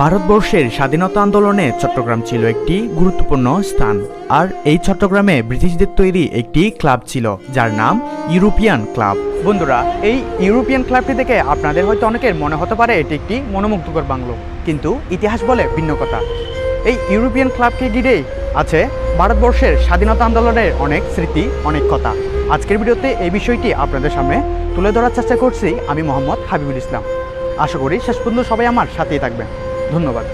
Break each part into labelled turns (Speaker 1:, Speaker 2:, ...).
Speaker 1: ভারতবর্ষের স্বাধীনতা আন্দোলনে চট্টগ্রাম ছিল একটি গুরুত্বপূর্ণ স্থান। আর এই চট্টগ্রামে ব্রিটিশদের তৈরি একটি ক্লাব ছিল, যার নাম ইউরোপিয়ান ক্লাব। বন্ধুরা, এই ইউরোপিয়ান ক্লাবটি দেখে আপনাদের হয়তো অনেকের মনে হতে পারে এটি একটি মনোমুগ্ধকর বাংলো। কিন্তু ইতিহাস বলে ভিন্ন কথা। এই ইউরোপিয়ান ক্লাবকে ঘিরেই আছে ভারতবর্ষের স্বাধীনতা আন্দোলনের অনেক স্মৃতি, অনেক কথা। আজকের ভিডিওতে এই বিষয়টি আপনাদের সামনে তুলে ধরার চেষ্টা করছি আমি মোহাম্মদ হাবিবুল ইসলাম। আশা করি শেষ পর্যন্ত সবাই আমার সাথেই থাকবেন। ধন্যবাদ।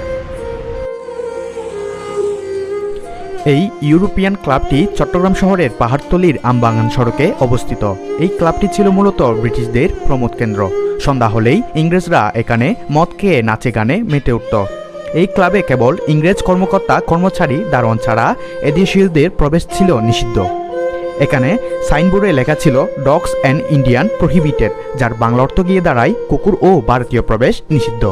Speaker 1: এই ইউরোপিয়ান ক্লাবটি চট্টগ্রাম শহরের পাহাড়তলির আমবাগান সড়কে অবস্থিত। এই ক্লাবটি ছিল মূলত ব্রিটিশদের প্রমোদ কেন্দ্র। সন্ধ্যা হলেই ইংরেজরা এখানে মদ খেয়ে নাচে গানে মেতে উঠত। এই ক্লাবে কেবল ইংরেজ কর্মকর্তা, কর্মচারী, দারোয়ান ছাড়া এদেশীয়দের প্রবেশ ছিল নিষিদ্ধ। এখানে সাইনবোর্ডে লেখা ছিল ডগস অ্যান্ড ইন্ডিয়ান প্রহিবিটেড যার বাংলা অর্থ গিয়ে দাঁড়ায় কুকুর ও ভারতীয় প্রবেশ নিষিদ্ধ।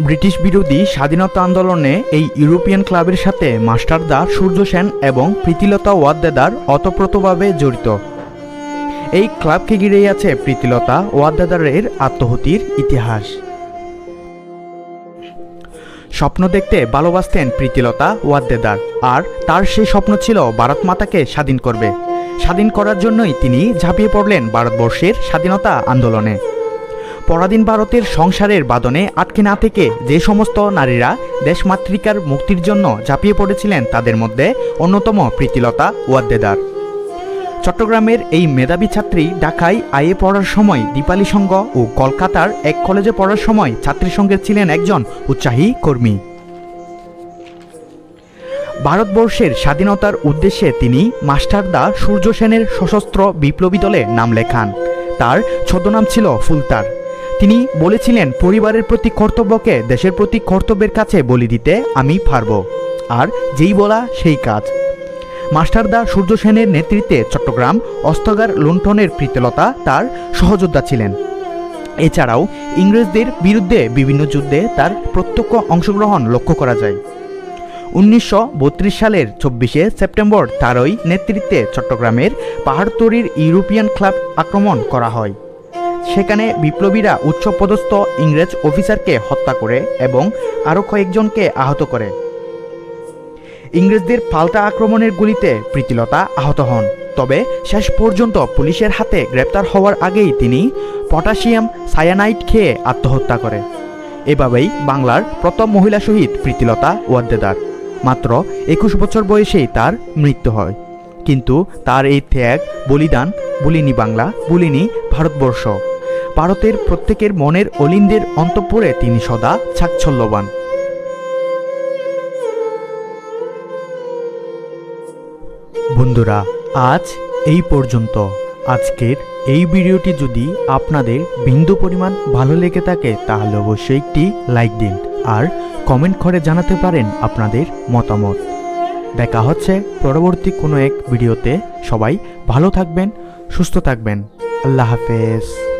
Speaker 1: ব্রিটিশ বিরোধী স্বাধীনতা আন্দোলনে এই ইউরোপিয়ান ক্লাবের সাথে মাস্টারদা সূর্য সেন এবং প্রীতিলতা ওয়াদ্দেদার অতপ্রতভাবে জড়িত। এই ক্লাবকে ঘিরেই আছে প্রীতিলতা ওয়াদ্দেদারের আত্মহতির ইতিহাস। স্বপ্ন দেখতে ভালোবাসতেন প্রীতিলতা ওয়াদ্দেদার, আর তার সেই স্বপ্ন ছিল ভারত মাতাকে স্বাধীন করবে। স্বাধীন করার জন্যই তিনি ঝাঁপিয়ে পড়লেন ভারতবর্ষের স্বাধীনতা আন্দোলনে। পরাধীন ভারতের সংসারের বাদনে আটকে না থেকে যে সমস্ত নারীরা দেশমাতৃকার মুক্তির জন্য ঝাঁপিয়ে পড়েছিলেন তাদের মধ্যে অন্যতম প্রীতিলতা ওয়াদ্দেদার চট্টগ্রামের এই মেধাবী ছাত্রী ঢাকায় আইএ পড়ার সময় দীপালি সংঘ ও কলকাতার এক কলেজে পড়ার সময় ছাত্রী সংঘের ছিলেন একজন উৎসাহী কর্মী। ভারতবর্ষের স্বাধীনতার উদ্দেশ্যে তিনি মাস্টারদা সূর্য সেনের সশস্ত্র বিপ্লবী দলে নাম লেখান। তার ছদ্মনাম ছিল ফুলতার। তিনি বলেছিলেন, পরিবারের প্রতি কর্তব্যকে দেশের প্রতি কর্তব্যের কাছে বলি দিতে আমি পারব। আর যেই বলা সেই কাজ। মাস্টারদা সূর্য সেনের নেতৃত্বে চট্টগ্রাম অস্তগার লুণ্ঠনের প্রীতলতা তার সহযোদ্ধা ছিলেন। এছাড়াও ইংরেজদের বিরুদ্ধে বিভিন্ন যুদ্ধে তার প্রত্যক্ষ অংশগ্রহণ লক্ষ্য করা যায়। উনিশশো বত্রিশ সালের চব্বিশে সেপ্টেম্বর তারই নেতৃত্বে চট্টগ্রামের পাহাড়তরির ইউরোপিয়ান ক্লাব আক্রমণ করা হয়। সেখানে বিপ্লবীরা উচ্চপদস্থ ইংরেজ অফিসারকে হত্যা করে এবং আরও কয়েকজনকে আহত করে। ইংরেজদের পাল্টা আক্রমণের গুলিতে প্রীতিলতা আহত হন। তবে শেষ পর্যন্ত পুলিশের হাতে গ্রেপ্তার হওয়ার আগেই তিনি পটাশিয়াম সায়ানাইট খেয়ে আত্মহত্যা করে। এভাবেই বাংলার প্রথম মহিলা শহীদ প্রীতিলতা ওয়াদ্দেদার। মাত্র একুশ বছর বয়সেই তার মৃত্যু হয়। কিন্তু তার এই ত্যাগ, বলিদান, বলিনি বাংলা, বলিনি ভারতবর্ষ। ভারতের প্রত্যেকের মনের অলিন্দের অন্তঃপুরে তিনি সদা ছাচ্ছল্যবান বন্ধুরা, আজ এই পর্যন্ত। আজকের এই ভিডিওটি যদি আপনাদের বিন্দু পরিমাণ ভালো লেগে থাকে, তাহলে অবশ্যই একটি লাইক দিন আর কমেন্ট করে জানাতে পারেন আপনাদের মতামত। দেখা হচ্ছে পরবর্তী কোনো এক ভিডিওতে। সবাই ভালো থাকবেন, সুস্থ থাকবেন। আল্লাহ হাফেজ।